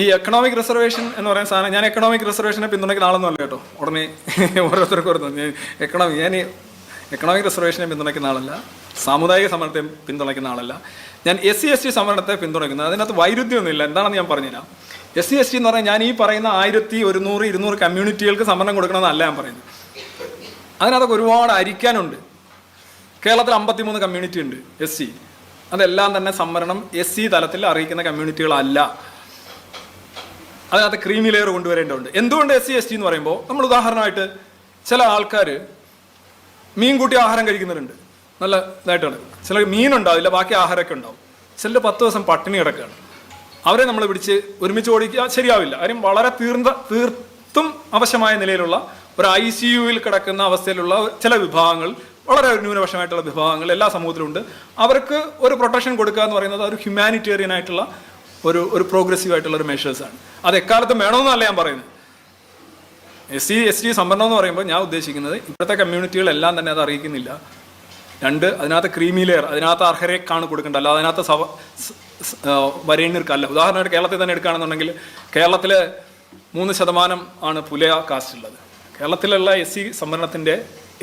ഈ economic reservation എന്ന് പറയുന്ന സാധനം ഞാൻ എക്കണോമിക് റിസർവേഷനെ പിന്തുണയ്ക്കുന്ന ആളൊന്നുമല്ല കേട്ടോ. ഉടനെ ഓരോരുത്തർക്കും ഓരോന്ന്. എക്കണോമിക് ഞാൻ എക്കണോമിക് റിസർവേഷനെ പിന്തുണയ്ക്കുന്ന ആളല്ല. സാമുദായിക സമരത്തെ പിന്തുണയ്ക്കുന്ന ആളല്ല. ഞാൻ എസ് സി എസ് ടി സമരത്തെ പിന്തുണയ്ക്കുന്നത് അതിനകത്ത് വൈരുദ്ധ്യമൊന്നുമില്ല. എന്താണെന്ന് ഞാൻ പറഞ്ഞുതരാം. എസ് സി എസ് ടി എന്ന് പറഞ്ഞാൽ ഞാൻ ഈ പറയുന്ന ആയിരത്തി ഒരുന്നൂറ് ഇരുന്നൂറ് കമ്മ്യൂണിറ്റികൾക്ക് സംവരണം കൊടുക്കണമെന്നല്ല ഞാൻ പറയുന്നത്. അതിനകത്തൊക്കെ ഒരുപാട് അരിക്കാനുണ്ട്. കേരളത്തിൽ അമ്പത്തിമൂന്ന് കമ്മ്യൂണിറ്റി ഉണ്ട് എസ് സി അതെല്ലാം തന്നെ സംവരണം എസ് സി തലത്തിൽ അറിയിക്കുന്ന കമ്മ്യൂണിറ്റികളല്ല അതിനകത്ത് ക്രീമി ലെയർ കൊണ്ടുവരേണ്ടതുണ്ട്. എന്തുകൊണ്ട് എസ് സി എസ് ടി എന്ന് പറയുമ്പോൾ നമ്മൾ ഉദാഹരണമായിട്ട് ചില ആൾക്കാർ മീൻ കൂട്ടി ആഹാരം കഴിക്കുന്നവരുണ്ട്. നല്ല ഇതായിട്ടാണ്. ചില മീനുണ്ടാവില്ല ബാക്കി ആഹാരമൊക്കെ ഉണ്ടാവും. ചിലർ പത്ത് ദിവസം പട്ടിണി കിടക്കുകയാണ്. അവരെ നമ്മൾ പിടിച്ച് ഒരുമിച്ച് ഓടിക്കുക ശരിയാവില്ല. കാര്യം വളരെ തീർന്ന തീർത്തും അവശമായ നിലയിലുള്ള ഒരു ഐ സി യുവിൽ കിടക്കുന്ന അവസ്ഥയിലുള്ള ചില വിഭാഗങ്ങൾ വളരെ ന്യൂനപക്ഷമായിട്ടുള്ള വിഭാഗങ്ങൾ എല്ലാ സമൂഹത്തിലുണ്ട്. അവർക്ക് ഒരു പ്രൊട്ടക്ഷൻ കൊടുക്കുക എന്ന് പറയുന്നത് ഒരു ഹ്യൂമാനിറ്റേറിയൻ ആയിട്ടുള്ള ഒരു ഒരു പ്രോഗ്രസീവ് ആയിട്ടുള്ള ഒരു മെഷേഴ്സാണ് അത് എക്കാലത്തും വേണമെന്നല്ല ഞാൻ പറയുന്നത്. എസ് സി എസ് ടി സംവരണം എന്ന് പറയുമ്പോൾ ഞാൻ ഉദ്ദേശിക്കുന്നത് ഇപ്പോഴത്തെ കമ്മ്യൂണിറ്റികളെല്ലാം തന്നെ അത് അറിയിക്കുന്നില്ല. രണ്ട് അതിനകത്ത് ക്രീമി ലെയർ അതിനകത്ത് അർഹരേക്കാണ് കൊടുക്കേണ്ടത്. അല്ല അതിനകത്ത് സവ വരേണ്യർക്കല്ല ഉദാഹരണമായിട്ട് കേരളത്തിൽ തന്നെ എടുക്കുകയാണെന്നുണ്ടെങ്കിൽ കേരളത്തിൽ മൂന്ന് ശതമാനം ആണ് പുലയ കാസ്റ്റ് ഉള്ളത്. കേരളത്തിലുള്ള എസ് സി സംവരണത്തിന്റെ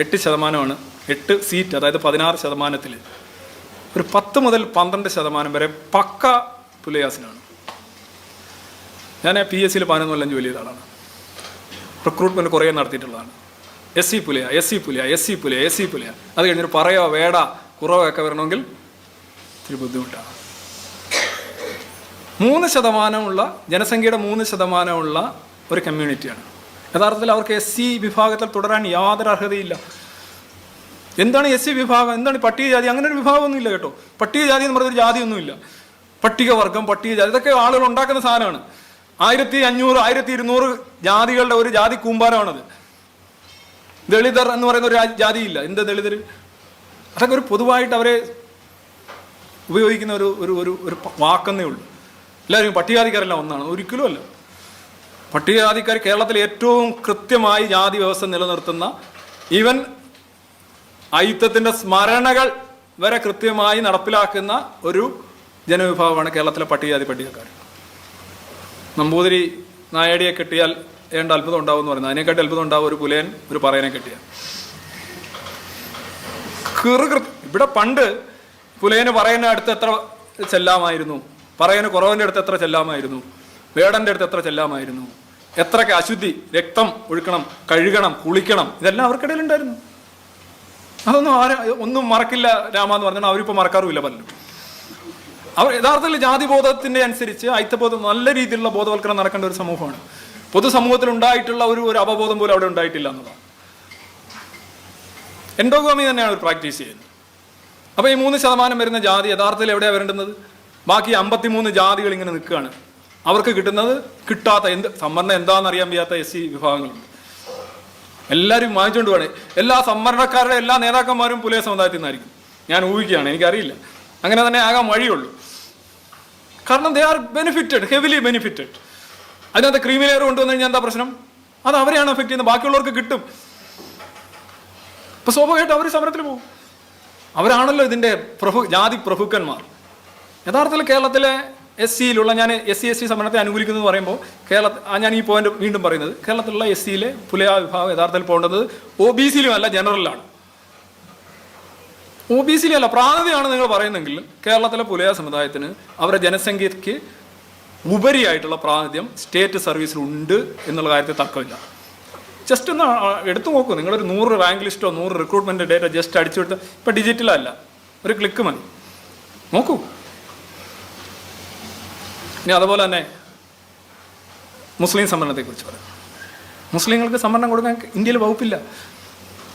എട്ട് ശതമാനമാണ് എട്ട് സീറ്റ് അതായത് പതിനാറ് ശതമാനത്തിൽ ഒരു പത്ത് മുതൽ പന്ത്രണ്ട് ശതമാനം വരെ പക്ക പുലയാസിനാണ്. ഞാൻ പി എസ് സിയിൽ പതിനൊന്ന് കൊല്ലം ജോലി ചെയ്ത ആളാണ്. റിക്രൂട്ട്മെന്റ് കുറേ നടത്തിയിട്ടുള്ളതാണ്. S C Pulaya S C Pulaya S C Pulaya S C Pulaya. അത് കഴിഞ്ഞൊരു പറയോ വേട കുറവോ ഒക്കെ വരണമെങ്കിൽ ഇത്തിരി ബുദ്ധിമുട്ടാണ്. മൂന്ന് ശതമാനമുള്ള ജനസംഖ്യയുടെ മൂന്ന് ശതമാനമുള്ള ഒരു കമ്മ്യൂണിറ്റിയാണ്. യഥാർത്ഥത്തിൽ അവർക്ക് എസ് സി വിഭാഗത്തിൽ തുടരാൻ യാതൊരു അർഹതയില്ല എന്താണ് എസ് സി വിഭാഗം? എന്താണ് പട്ടികജാതി? അങ്ങനെ ഒരു വിഭാഗമൊന്നുമില്ല കേട്ടോ. പട്ടികജാതി എന്ന് പറഞ്ഞൊരു ജാതിയൊന്നുമില്ല. പട്ടികവർഗം പട്ടികജാതി ഇതൊക്കെ ആളുകൾ ഉണ്ടാക്കുന്ന സാധനമാണ്. ആയിരത്തി അഞ്ഞൂറ് ആയിരത്തി ഇരുന്നൂറ് ജാതികളുടെ ഒരു ജാതി കൂമ്പാരമാണത്. ദളിതർ എന്ന് പറയുന്ന ഒരു ജാതി ജാതിയില്ല. എന്ത് ദളിതർ അതൊക്കെ ഒരു പൊതുവായിട്ട് അവരെ ഉപയോഗിക്കുന്ന ഒരു ഒരു ഒരു ഒരു വാക്കെന്നേ ഉള്ളൂ. എല്ലാവരും പട്ടികജാതിക്കാരെല്ലാം ഒന്നാണ്. ഒരിക്കലും അല്ല. പട്ടികജാതിക്കാർ കേരളത്തിൽ ഏറ്റവും കൃത്യമായി ജാതി വ്യവസ്ഥ നിലനിർത്തുന്ന ഈവൻ അയിത്തത്തിന്റെ സ്മരണകൾ വരെ കൃത്യമായി നടപ്പിലാക്കുന്ന ഒരു ജനവിഭാഗമാണ് കേരളത്തിലെ പട്ടികജാതി പട്ടികക്കാർ. നമ്പൂതിരി നായടിയെ കെട്ടിയാൽ ഏണ്ട അത്ഭുതം ഉണ്ടാവും എന്ന് പറയുന്നത്. അതിനെക്കാട്ടി അത്ഭുതം ഉണ്ടാവും ഒരു പുലയൻ ഒരു പറയനെ കെട്ടിയാൽ. കൃ കൃ- ഇവിടെ പണ്ട് പുലയന് പറയുന്ന അടുത്ത് എത്ര ചെല്ലാമായിരുന്നു? പറയന് കുറവന്റെ അടുത്ത് എത്ര ചെല്ലാമായിരുന്നു? വേടന്റെ അടുത്ത് എത്ര ചെല്ലാമായിരുന്നു? എത്രയൊക്കെ അശുദ്ധി രക്തം ഒഴുക്കണം കഴുകണം കുളിക്കണം ഇതെല്ലാം അവർക്കിടയിലുണ്ടായിരുന്നു. അതൊന്നും ആരും ഒന്നും മറക്കില്ല രാമ എന്ന് പറഞ്ഞാൽ അവരിപ്പോൾ മറക്കാറുമില്ല പലരും. അവർ യഥാർത്ഥത്തിൽ ജാതി ബോധത്തിന്റെ അനുസരിച്ച് അയിത്തബോധം നല്ല രീതിയിലുള്ള ബോധവൽക്കരണം നടക്കേണ്ട ഒരു സമൂഹമാണ്. പൊതുസമൂഹത്തിൽ ഉണ്ടായിട്ടുള്ള ഒരു ഒരു അവബോധം പോലും അവിടെ ഉണ്ടായിട്ടില്ല എന്നുള്ളതാണ്. എൻഡോഗോമി തന്നെയാണ് അവർ പ്രാക്ടീസ് ചെയ്യുന്നത്. അപ്പോൾ ഈ മൂന്ന് ശതമാനം വരുന്ന ജാതി യഥാർത്ഥത്തിൽ എവിടെയാണ് വരേണ്ടുന്നത്? ബാക്കി അമ്പത്തിമൂന്ന് ജാതികൾ ഇങ്ങനെ നിൽക്കുകയാണ്. അവർക്ക് കിട്ടുന്നത് കിട്ടാത്ത എന്ത് സംവരണം എന്താണെന്ന് അറിയാൻ വയ്യാത്ത എസ് സി വിഭാഗങ്ങളുണ്ട്. എല്ലാവരും വാങ്ങിച്ചുകൊണ്ട് പോകണേ എല്ലാ സംവരണക്കാരുടെ എല്ലാ നേതാക്കന്മാരും പുലയ സമുദായത്തിൽ നിന്നായിരിക്കും. ഞാൻ ഊഹിക്കുകയാണ് എനിക്കറിയില്ല. അങ്ങനെ തന്നെ ആകാൻ വഴിയുള്ളൂ. കാരണം they are benefited heavily benefited അതിനകത്ത് ക്രീമി ലെയർ കൊണ്ടുവന്നു കഴിഞ്ഞാൽ എന്താ പ്രശ്നം? അത് അവരെയാണ് എഫക്ട് ചെയ്യുന്നത് ബാക്കിയുള്ളവർക്ക് കിട്ടും. ഇപ്പൊ സ്വാഭാവികമായിട്ട് അവർ സമരത്തിൽ പോകും. അവരാണല്ലോ ഇതിന്റെ പ്രഭു ജാതി പ്രഭുക്കന്മാർ. യഥാർത്ഥത്തിൽ കേരളത്തിലെ എസ് സിയിലുള്ള ഞാൻ എസ് സി എസ് സി സമരത്തെ അനുകൂലിക്കുന്നു എന്ന് പറയുമ്പോൾ കേരള ഞാൻ ഈ പോയിന്റ് വീണ്ടും പറയുന്നത് കേരളത്തിലുള്ള എസ് സിയിലെ പുലയ വിഭാഗം യഥാർത്ഥത്തിൽ പോകേണ്ടത് ഒ ബി സിയിലും അല്ല ജനറലിലാണ് ഒ ബി സിയിലല്ല പ്രാതിയാണ് നിങ്ങൾ പറയുന്നെങ്കിൽ കേരളത്തിലെ പുലയ സമുദായത്തിന് അവരുടെ ജനസംഖ്യയ്ക്ക് ഉപരിയായിട്ടുള്ള പ്രാതിനിധ്യം സ്റ്റേറ്റ് സർവീസിൽ ഉണ്ട് എന്നുള്ള കാര്യത്തിൽ തർക്കമില്ല. ജസ്റ്റ് ഒന്ന് എടുത്തു നോക്കൂ. നിങ്ങളൊരു നൂറ് റാങ്ക് ലിസ്റ്റോ നൂറ് റിക്രൂട്ട്മെന്റ് ഡേറ്റ ജസ്റ്റ് അടിച്ചു കൊടുത്ത് ഇപ്പം ഡിജിറ്റലല്ല ഒരു ക്ലിക്ക് മതി. നോക്കൂ. ഇനി അതുപോലെ തന്നെ മുസ്ലിം സംവരണത്തെക്കുറിച്ച് പറയാം. മുസ്ലിങ്ങൾക്ക് സംവരണം കൊടുക്കാൻ ഇന്ത്യയിൽ വകുപ്പില്ല.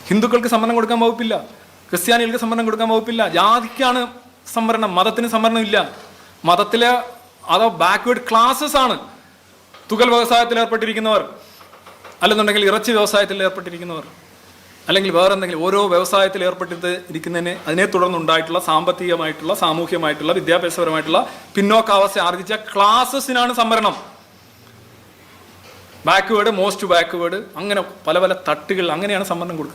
ഹിന്ദുക്കൾക്ക് സംവരണം കൊടുക്കാൻ വകുപ്പില്ല. ക്രിസ്ത്യാനികൾക്ക് സംവരണം കൊടുക്കാൻ വകുപ്പില്ല. ജാതിക്കാണ് സംവരണം മതത്തിന് സംവരണം ഇല്ല മതത്തിലെ അതോ ബാക്ക്വേർഡ് ക്ലാസ്സസ് ആണ് തുകൽ വ്യവസായത്തിൽ ഏർപ്പെട്ടിരിക്കുന്നവർ അല്ലെന്നുണ്ടെങ്കിൽ ഇറച്ചി വ്യവസായത്തിൽ ഏർപ്പെട്ടിരിക്കുന്നവർ അല്ലെങ്കിൽ വേറെ എന്തെങ്കിലും ഓരോ വ്യവസായത്തിൽ ഏർപ്പെട്ടിട്ട് ഇരിക്കുന്നതിന് അതിനെ തുടർന്നുണ്ടായിട്ടുള്ള സാമ്പത്തികമായിട്ടുള്ള സാമൂഹ്യമായിട്ടുള്ള വിദ്യാഭ്യാസപരമായിട്ടുള്ള പിന്നോക്കാവസ്ഥ ആർജിച്ച ക്ലാസസിനാണ് സംവരണം. ബാക്ക്വേഡ് മോസ്റ്റ് ബാക്ക്വേഡ് അങ്ങനെ പല പല തട്ടുകൾ അങ്ങനെയാണ് സംവരണം കൊടുക്കുന്നത്.